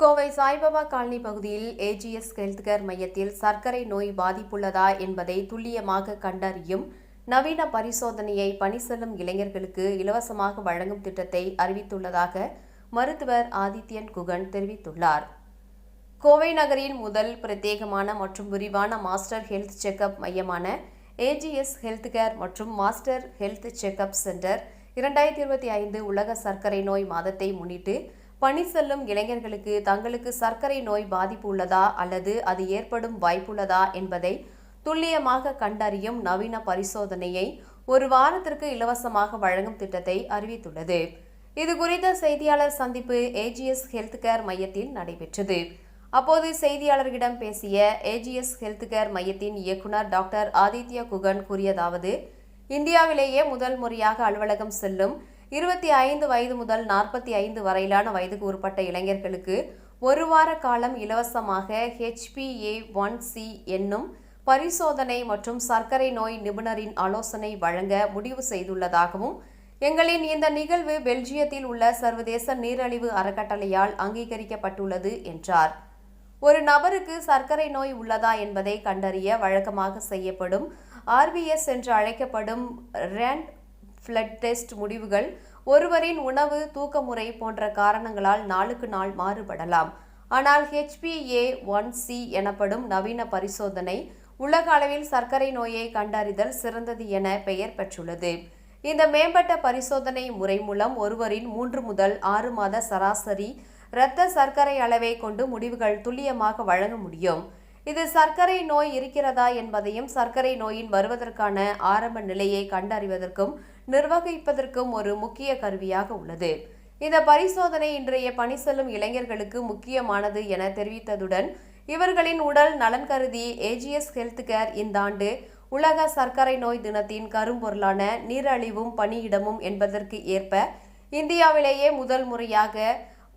Kovai Saibaba colony பகுதியில் AGS health care மையத்தில் சர்க்கரை நோய் பாதிப்புள்ளதா என்பதை துல்லியமாக கண்டறியும் நவீன பரிசோதனையை பணி செல்லும் இளைஞர்களுக்கு இலவசமாக வழங்கும் திட்டத்தை அறிவித்துள்ளதாக மருத்துவர் ஆதித்யன் குகன் தெரிவித்துள்ளார். கோவை நகரின் முதல் பிரத்யேகமான மற்றும் விரிவான மாஸ்டர் ஹெல்த் செக்கப் மையமான ஏஜிஎஸ் ஹெல்த் கேர் மற்றும் மாஸ்டர் ஹெல்த் செக்கப் சென்டர் இரண்டாயிரத்தி இருபத்தி ஐந்து உலக சர்க்கரை நோய் மாதத்தை முன்னிட்டு பணி செல்லும் இளைஞர்களுக்கு தங்களுக்கு சர்க்கரை நோய் பாதிப்பு உள்ளதா அல்லது அது ஏற்படும் வாய்ப்புள்ளதா என்பதை துல்லியமாக கண்டறியும் நவீன பரிசோதனையை ஒரு வாரத்திற்கு இலவசமாக வழங்கும் திட்டத்தை அறிவித்துள்ளது. இது குறித்த செய்தியாளர் சந்திப்பு ஏஜிஎஸ் ஹெல்த் கேர் மையத்தில் நடைபெற்றது. அப்போது செய்தியாளர்களிடம் பேசிய ஏஜிஎஸ் ஹெல்த் கேர் மையத்தின் இயக்குனர் டாக்டர் ஆதித்ய குகன் கூறியதாவது இந்தியாவிலேயே முதல் முறையாக அலுவலகம் செல்லும் இருபத்தி ஐந்து வயது முதல் நாற்பத்தி ஐந்து வரையிலான வயதுக்கு உட்பட்ட இளைஞர்களுக்கு ஒரு வார காலம் இலவசமாக ஹெச்பிஏ ஒன் சி என்னும் பரிசோதனை மற்றும் சர்க்கரை நோய் நிபுணரின் ஆலோசனை வழங்க முடிவு செய்துள்ளதாகவும் எங்களின் இந்த நிகழ்வு பெல்ஜியத்தில் உள்ள சர்வதேச நீரழிவு அறக்கட்டளையால் அங்கீகரிக்கப்பட்டுள்ளது என்றார். ஒரு நபருக்கு சர்க்கரை நோய் உள்ளதா என்பதை கண்டறிய வழக்கமாக செய்யப்படும் ஆர்பிஎஸ் என்று அழைக்கப்படும் ரேண்ட் ஃப்ளட் டெஸ்ட் முடிவுகள் ஒருவரின் உணவு தூக்க முறை போன்ற காரணங்களால் நாளுக்கு நாள் மாறுபடலாம். ஆனால் ஹெச்பிஏ ஒன் சி எனப்படும் நவீன பரிசோதனை உலக அளவில் சர்க்கரை நோயை கண்டறிதல் சிறந்தது என பெயர் பெற்றுள்ளது. இந்த மேம்பட்ட பரிசோதனை முறை மூலம் ஒருவரின் மூன்று முதல் ஆறு மாத சராசரி இரத்த சர்க்கரை அளவை கொண்டு முடிவுகள் துல்லியமாக வழங்க முடியும். இது சர்க்கரை நோய் இருக்கிறதா என்பதையும் சர்க்கரை நோயின் வருவதற்கான ஆரம்ப நிலையை கண்டறிவதற்கும் நிர்வகிப்பதற்கும் ஒரு முக்கிய கருவியாக உள்ளது. இந்த பரிசோதனை இன்றைய பணி செல்லும் இளைஞர்களுக்கு முக்கியமானது என தெரிவித்ததுடன் இவர்களின் உடல் நலன் கருதி ஏஜிஎஸ் ஹெல்த் கேர் இந்த ஆண்டு உலக சர்க்கரை நோய் தினத்தின் கரும்பொருளான நீரழிவும் பணியிடமும் என்பதற்கு ஏற்ப இந்தியாவிலேயே முதல் முறையாக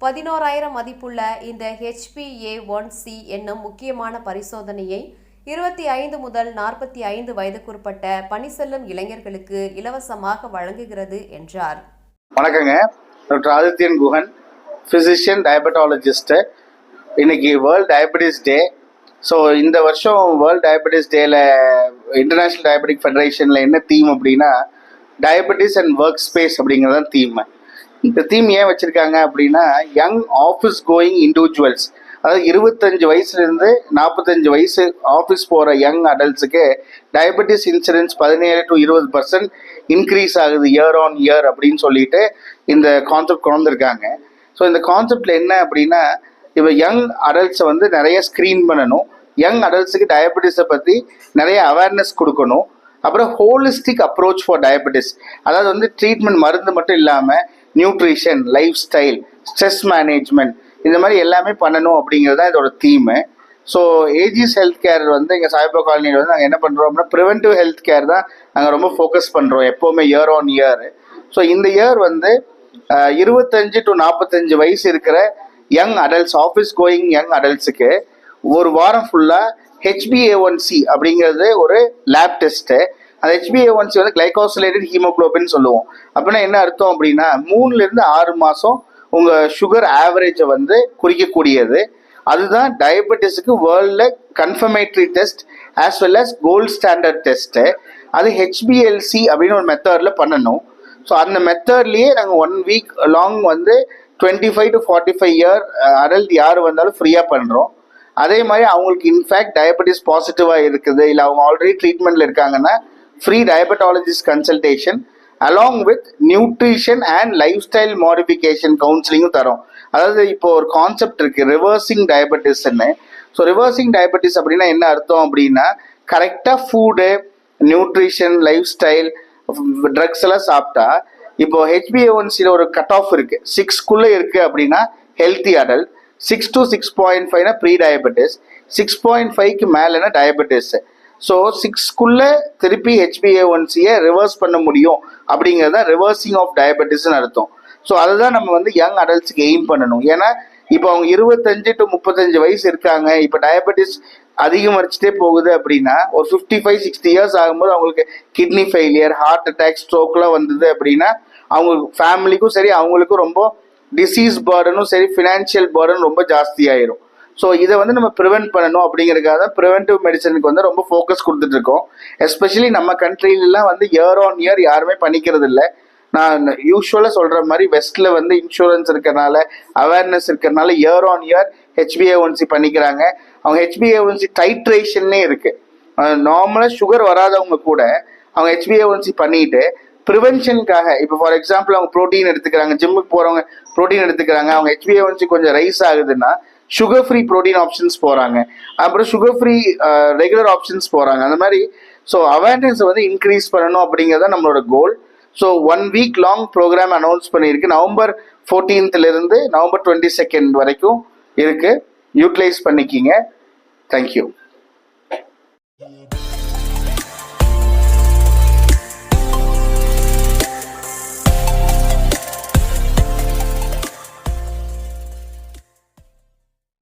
பதினோராயிரம் மதிப்புள்ள இந்த ஹெச்பிஏ ஒன் சி என்னும் முக்கியமான பரிசோதனையை இருபத்தி ஐந்து முதல் நாற்பத்தி ஐந்து வயதுக்குட்பட்ட பணி செல்லும் இளைஞர்களுக்கு இலவசமாக வழங்குகிறது என்றார். வணக்கங்க. Doctor Adithyan Guhan physician diabetologist இன்னைக்கு வேர்ல்ட் டயபெட்டிஸ் டே ஸோ இந்த வருஷம் வேர்ல்ட் டயபெட்டிஸ் டேல இன்டர்நேஷ்னல் டயபெட்டிக் ஃபெடரேஷனில் என்ன தீம் அப்படின்னா டயபெட்டிஸ் அண்ட் ஒர்க் ஸ்பேஸ் அப்படிங்கிறது தான் தீம் இந்த தீம் ஏன் வச்சுருக்காங்க அப்படின்னா யங் ஆஃபீஸ் கோயிங் இண்டிவிஜுவல்ஸ் அதாவது இருபத்தஞ்சு வயசுலேருந்து நாற்பத்தஞ்சு வயசு ஆஃபீஸ் போகிற யங் அடல்ட்ஸுக்கு டயபெட்டிஸ் இன்சூரன்ஸ் பதினேழு டு இருபது பர்சன்ட் இன்க்ரீஸ் ஆகுது இயர் ஆன் இயர் அப்படின்னு சொல்லிட்டு இந்த கான்செப்ட் கொண்டு ஸோ இந்த கான்செப்டில் என்ன அப்படின்னா இப்போ யங் அடல்ட்ஸை வந்து நிறைய ஸ்க்ரீன் பண்ணணும். யங் அடல்ட்ஸுக்கு டயபெட்டிஸை பற்றி நிறைய அவேர்னஸ் கொடுக்கணும். அப்புறம் ஹோலிஸ்டிக் அப்ரோச் ஃபார் டயபெட்டிஸ் அதாவது வந்து ட்ரீட்மெண்ட் மருந்து மட்டும் இல்லாமல் nutrition life style stress management இந்த மாதிரி எல்லாமே பண்ணணும் அப்படிங்கிறது தான் இதோட theme so AGS health care வந்து எங்கள் சாய்பா காலனியில் வந்து நாங்கள் என்ன பண்ணுறோம் அப்படின்னா ப்ரிவென்டிவ் ஹெல்த் கேர் தான் நாங்கள் ரொம்ப ஃபோக்கஸ் பண்ணுறோம் எப்போவுமே இயர் ஆன் இயர் ஸோ இந்த இயர் வந்து இருபத்தஞ்சு டு நாற்பத்தஞ்சு வயசு இருக்கிற young adults office going young அடல்ட்ஸுக்கு ஒரு வாரம் ஃபுல்லாக H B A one C அப்படிங்கிறது ஒரு லேப் டெஸ்ட்டு அந்த H B A one C வந்து கிளைகோசிலேட்டட் ஹீமோக்ளோபின் சொல்லுவோம். அப்படின்னா என்ன அர்த்தம் அப்படின்னா மூணுலேருந்து ஆறு மாதம் உங்கள் சுகர் ஆவரேஜை வந்து குறிக்கக்கூடியது. அதுதான் டயபெட்டிஸுக்கு வேர்ல்டில் confirmatory test as well as gold standard test அது ஹெச்பிஎல்சி அப்படின்னு ஒரு மெத்தடில் பண்ணணும். ஸோ அந்த மெத்தட்லேயே நாங்கள் ஒன் வீக் லாங் வந்து twenty five to forty five year adult யார் வந்தாலும் ஃப்ரீயாக பண்ணுறோம் அதே மாதிரி அவங்களுக்கு இன்ஃபேக்ட் டயபெட்டிஸ் பாசிட்டிவாக இருக்குது. இல்லை அவங்க ஆல்ரெடி ட்ரீட்மெண்ட்டில் இருக்காங்கன்னா free diabetologist consultation along with nutrition and lifestyle modification கவுன்சிலிங்கும் தரோம். அதாவது இப்போ ஒரு கான்செப்ட் இருக்கு ரிவர்சிங் டயபெட்டிஸ்ன்னு ஸோ ரிவர்சிங் டயபெட்டிஸ் அப்படின்னா என்ன அர்த்தம் அப்படின்னா கரெக்டாக food nutrition life style drugs எல்லாம் சாப்பிட்டா இப்போ ஹெச்பிஏஒன்சியில் ஒரு கட் ஆஃப் இருக்கு சிக்ஸ்க்குள்ளே இருக்கு அப்படின்னா healthy adult six to six point ஃபைவ்னா pre diabetes six point ஃபைவ்க்கு மேலேனா டயபெட்டிஸ் ஸோ சிக்ஸ்க்குள்ளே திருப்பி ஹெச்பிஏ ஒன்சியை ரிவர்ஸ் பண்ண முடியும். அப்படிங்கிறது தான் ரிவர்சிங் ஆஃப் டயபெட்டிஸ்னு அர்த்தம். ஸோ அதுதான் நம்ம வந்து யங் அடல்ட்ஸுக்கு எய்ம் பண்ணணும். ஏன்னா இப்போ அவங்க இருபத்தஞ்சு டு முப்பத்தஞ்சு வயசு இருக்காங்க. இப்போ டயபெட்டிஸ் அதிகமரிச்சுட்டே போகுது அப்படின்னா ஒரு ஃபிஃப்டி ஃபைவ் சிக்ஸ்டி இயர்ஸ் ஆகும்போது அவங்களுக்கு கிட்னி ஃபெயிலியர் ஹார்ட் அட்டாக் ஸ்ட்ரோக்லாம் வந்தது அப்படின்னா அவங்க ஃபேமிலிக்கும் சரி அவங்களுக்கும் ரொம்ப டிசீஸ் பேர்டனும் சரி ஃபினான்ஷியல் பேர்டன் ரொம்ப ஜாஸ்தியாயிரும் ஸோ இதை வந்து நம்ம ப்ரிவென்ட் பண்ணணும் அப்படிங்கிறதுக்காக தான் ப்ரிவென்டிவ் மெடிசனுக்கு வந்து ரொம்ப ஃபோக்கஸ் கொடுத்துட்டு இருக்கோம் எஸ்பெஷலி நம்ம கண்ட்ரிலலாம் வந்து இயர் ஆன் இயர் யாருமே பண்ணிக்கிறது இல்லை நான் யூஸ்வலாக சொல்கிற மாதிரி வெஸ்ட்டில் வந்து இன்சூரன்ஸ் இருக்கிறனால அவேர்னஸ் இருக்கிறனால இயர் ஆன் இயர் ஹெச்பிஏஒன்சி பண்ணிக்கிறாங்க. அவங்க ஹெச்பிஏஒன்சி டைட்ரேஷன்லே இருக்குது நார்மலாக சுகர் வராதவங்க கூட அவங்க ஹெச்பிஏஒன்சி பண்ணிட்டு ப்ரிவென்ஷனுக்காக இப்போ ஃபார் எக்ஸாம்பிள் அவங்க ப்ரோட்டீன் எடுத்துக்கிறாங்க ஜிம்முக்கு போகிறவங்க ப்ரோட்டீன் எடுத்துக்கிறாங்க அவங்க ஹெச்பிஏஒன்சி கொஞ்சம் ரைஸ் ஆகுதுன்னா சுகர் ஃப்ரீ ப்ரோட்டீன் ஆப்ஷன்ஸ் போகிறாங்க அப்புறம் சுகர் ஃப்ரீ ரெகுலர் ஆப்ஷன்ஸ் போகிறாங்க அந்த மாதிரி ஸோ அவேர்னஸ் வந்து இன்க்ரீஸ் பண்ணணும் அப்படிங்கிறது நம்மளோட goal so one week long programme announce பண்ணியிருக்கு. நவம்பர் ஃபோர்டீன்த்லேருந்து நவம்பர் டுவெண்ட்டி செகண்ட் வரைக்கும் இருக்குது யூட்டிலைஸ் பண்ணிக்கிங்க. தேங்க்யூ